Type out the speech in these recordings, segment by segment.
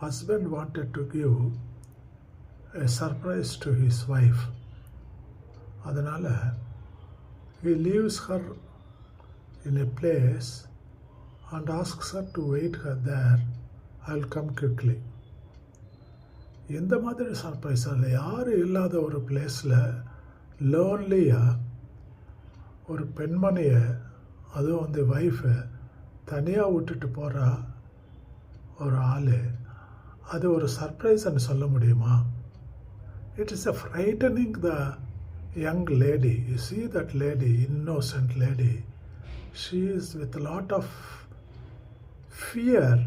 husband wanted to give a surprise to his wife அதனால் he leaves her in a place and asks her to wait her there i'll come quickly எந்த மாதிரி surprise அதில் யாரும் இல்லாத ஒரு பிளேஸில் லோன்லியாக ஒரு பெண்மணியை அதுவும் வந்து ஒய்ஃபை தனியாக விட்டுட்டு போகிறா ஒரு ஆள் அது ஒரு சர்ப்ரைஸ்ன்னு சொல்ல முடியுமா it is a frightening the young lady you see that lady innocent lady she is with a lot of fear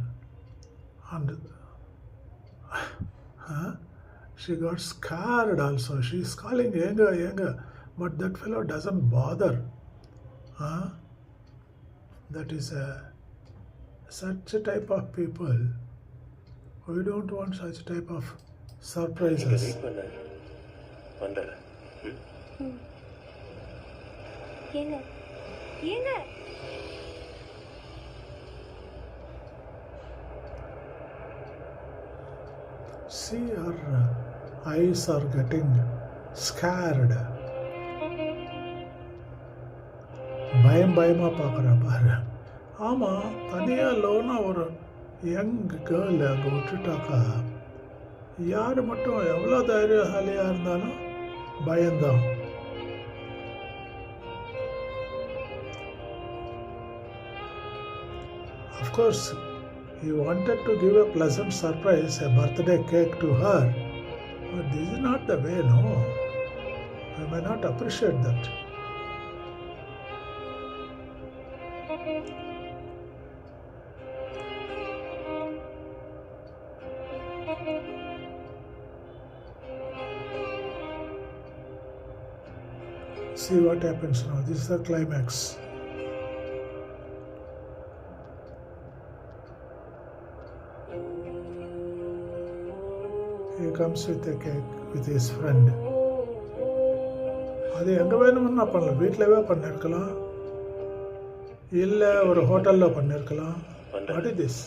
and huh? she got scared also she is calling yenga yenga but that fellow doesn't bother huh? that is a such a type of people we don't want such type of இங்க surprises wait பண்ண வந்துடுறேன் ம்? ஏங்க ஏங்க see her uh, eyes are getting scared பயம் பயமாக பார்க்குறா பாரு ஆமாம் தனியாக லோனாக ஒரு யங் கேர்ள் அங்கே விட்டுட்டாக்கா யார் மட்டும் எவ்வளோ தைரியசாலியாக இருந்தாலும் பயம்தான் Of course, he wanted to give a pleasant surprise, a birthday cake to her. But this is not the way, no. I may not appreciate that. See what happens now. This is the climax. He comes with a cake with his friend. அது எங்கே வேணும்னா பண்ணலாம் வீட்டிலவே பண்ணிருக்கலாம் இல்லை ஒரு ஹோட்டலில் பண்ணிருக்கலாம் what is this